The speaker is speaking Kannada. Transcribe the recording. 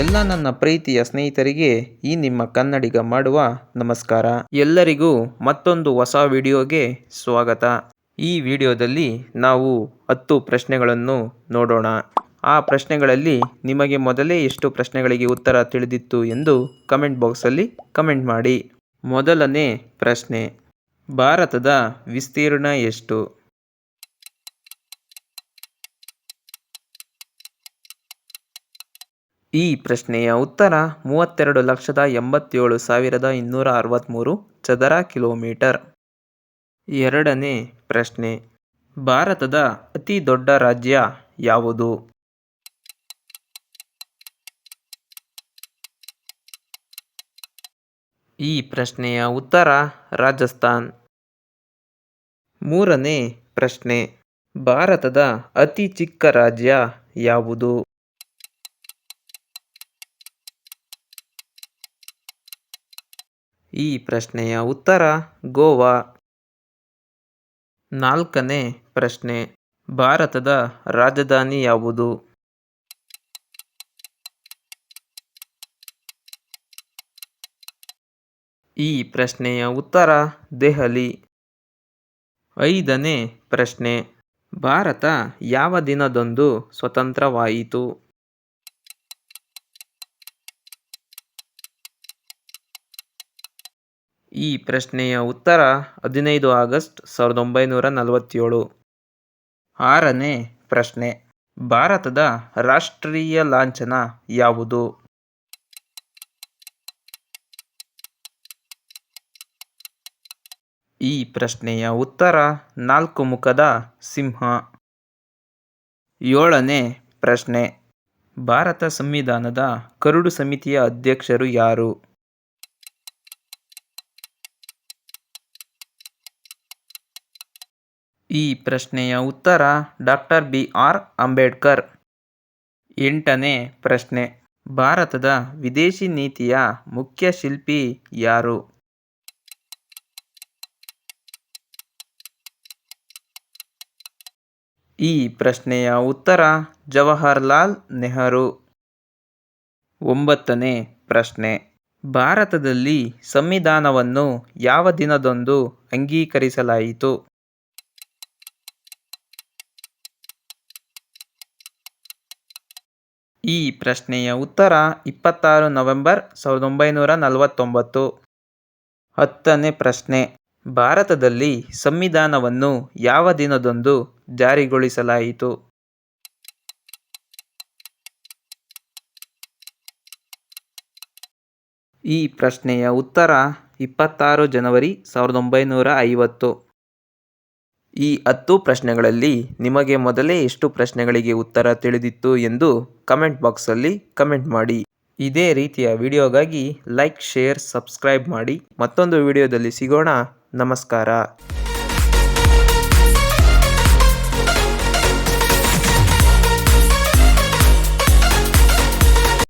ಎಲ್ಲ ನನ್ನ ಪ್ರೀತಿಯ ಸ್ನೇಹಿತರಿಗೆ ಈ ನಿಮ್ಮ ಕನ್ನಡಿಗ ಮಾಡುವ ನಮಸ್ಕಾರ. ಎಲ್ಲರಿಗೂ ಮತ್ತೊಂದು ಹೊಸ ವಿಡಿಯೋಗೆ ಸ್ವಾಗತ. ಈ ವಿಡಿಯೋದಲ್ಲಿ ನಾವು ಹತ್ತು ಪ್ರಶ್ನೆಗಳನ್ನು ನೋಡೋಣ. ಆ ಪ್ರಶ್ನೆಗಳಲ್ಲಿ ನಿಮಗೆ ಮೊದಲೇ ಎಷ್ಟು ಪ್ರಶ್ನೆಗಳಿಗೆ ಉತ್ತರ ತಿಳಿದಿತ್ತು ಎಂದು ಕಮೆಂಟ್ ಬಾಕ್ಸಲ್ಲಿ ಕಮೆಂಟ್ ಮಾಡಿ. ಮೊದಲನೇ ಪ್ರಶ್ನೆ, ಭಾರತದ ವಿಸ್ತೀರ್ಣ ಎಷ್ಟು? ಈ ಪ್ರಶ್ನೆಯ ಉತ್ತರ ಮೂವತ್ತೆರಡು ಲಕ್ಷದ ಎಂಬತ್ತೇಳು ಸಾವಿರದ ಇನ್ನೂರ ಅರವತ್ತ್ಮೂರು ಚದರ ಕಿಲೋಮೀಟರ್. ಎರಡನೇ ಪ್ರಶ್ನೆ, ಭಾರತದ ಅತಿ ದೊಡ್ಡ ರಾಜ್ಯ ಯಾವುದು? ಈ ಪ್ರಶ್ನೆಯ ಉತ್ತರ ರಾಜಸ್ಥಾನ್. ಮೂರನೇ ಪ್ರಶ್ನೆ, ಭಾರತದ ಅತಿ ಚಿಕ್ಕ ರಾಜ್ಯ ಯಾವುದು? ಈ ಪ್ರಶ್ನೆಯ ಉತ್ತರ ಗೋವಾ. ನಾಲ್ಕನೇ ಪ್ರಶ್ನೆ, ಭಾರತದ ರಾಜಧಾನಿ ಯಾವುದು? ಈ ಪ್ರಶ್ನೆಯ ಉತ್ತರ ದೆಹಲಿ. ಐದನೇ ಪ್ರಶ್ನೆ, ಭಾರತ ಯಾವ ದಿನದಂದು ಸ್ವತಂತ್ರವಾಯಿತು? ಈ ಪ್ರಶ್ನೆಯ ಉತ್ತರ ಹದಿನೈದು ಆಗಸ್ಟ್ ಸಾವಿರದ ಒಂಬೈನೂರ ನಲವತ್ತೇಳು. ಆರನೇ ಪ್ರಶ್ನೆ, ಭಾರತದ ರಾಷ್ಟ್ರೀಯ ಲಾಂಛನ ಯಾವುದು? ಈ ಪ್ರಶ್ನೆಯ ಉತ್ತರ ನಾಲ್ಕು ಮುಖದ ಸಿಂಹ. ಏಳನೇ ಪ್ರಶ್ನೆ, ಭಾರತ ಸಂವಿಧಾನದ ಕರುಡು ಸಮಿತಿಯ ಅಧ್ಯಕ್ಷರು ಯಾರು? ಈ ಪ್ರಶ್ನೆಯ ಉತ್ತರ ಡಾಕ್ಟರ್ ಬಿ ಆರ್ ಅಂಬೇಡ್ಕರ್. ಎಂಟನೇ ಪ್ರಶ್ನೆ, ಭಾರತದ ವಿದೇಶಿ ನೀತಿಯ ಮುಖ್ಯ ಶಿಲ್ಪಿ ಯಾರು? ಈ ಪ್ರಶ್ನೆಯ ಉತ್ತರ ಜವಾಹರ್ಲಾಲ್ ನೆಹರು. ಒಂಬತ್ತನೇ ಪ್ರಶ್ನೆ, ಭಾರತದಲ್ಲಿ ಸಂವಿಧಾನವನ್ನು ಯಾವ ದಿನದಂದು ಅಂಗೀಕರಿಸಲಾಯಿತು? ಈ ಪ್ರಶ್ನೆಯ ಉತ್ತರ ಇಪ್ಪತ್ತಾರು ನವೆಂಬರ್ ಸಾವಿರದ ಒಂಬೈನೂರ ನಲವತ್ತೊಂಬತ್ತು. ಹತ್ತನೇ ಪ್ರಶ್ನೆ. ಭಾರತದಲ್ಲಿ ಸಂವಿಧಾನವನ್ನು ಯಾವ ದಿನದಂದು ಜಾರಿಗೊಳಿಸಲಾಯಿತು? ಈ ಪ್ರಶ್ನೆಯ ಉತ್ತರ ಇಪ್ಪತ್ತಾರು ಜನವರಿ ಸಾವಿರದ ಒಂಬೈನೂರ ಐವತ್ತು. ಈ ಹತ್ತು ಪ್ರಶ್ನೆಗಳಲ್ಲಿ ನಿಮಗೆ ಮೊದಲೇ ಎಷ್ಟು ಪ್ರಶ್ನೆಗಳಿಗೆ ಉತ್ತರ ತಿಳಿದಿತ್ತು ಎಂದು ಕಮೆಂಟ್ ಬಾಕ್ಸಲ್ಲಿ ಕಮೆಂಟ್ ಮಾಡಿ. ಇದೇ ರೀತಿಯ ವಿಡಿಯೋಗಾಗಿ ಲೈಕ್ ಶೇರ್ ಸಬ್ಸ್ಕ್ರೈಬ್ ಮಾಡಿ. ಮತ್ತೊಂದು ವಿಡಿಯೋದಲ್ಲಿ ಸಿಗೋಣ. ನಮಸ್ಕಾರ.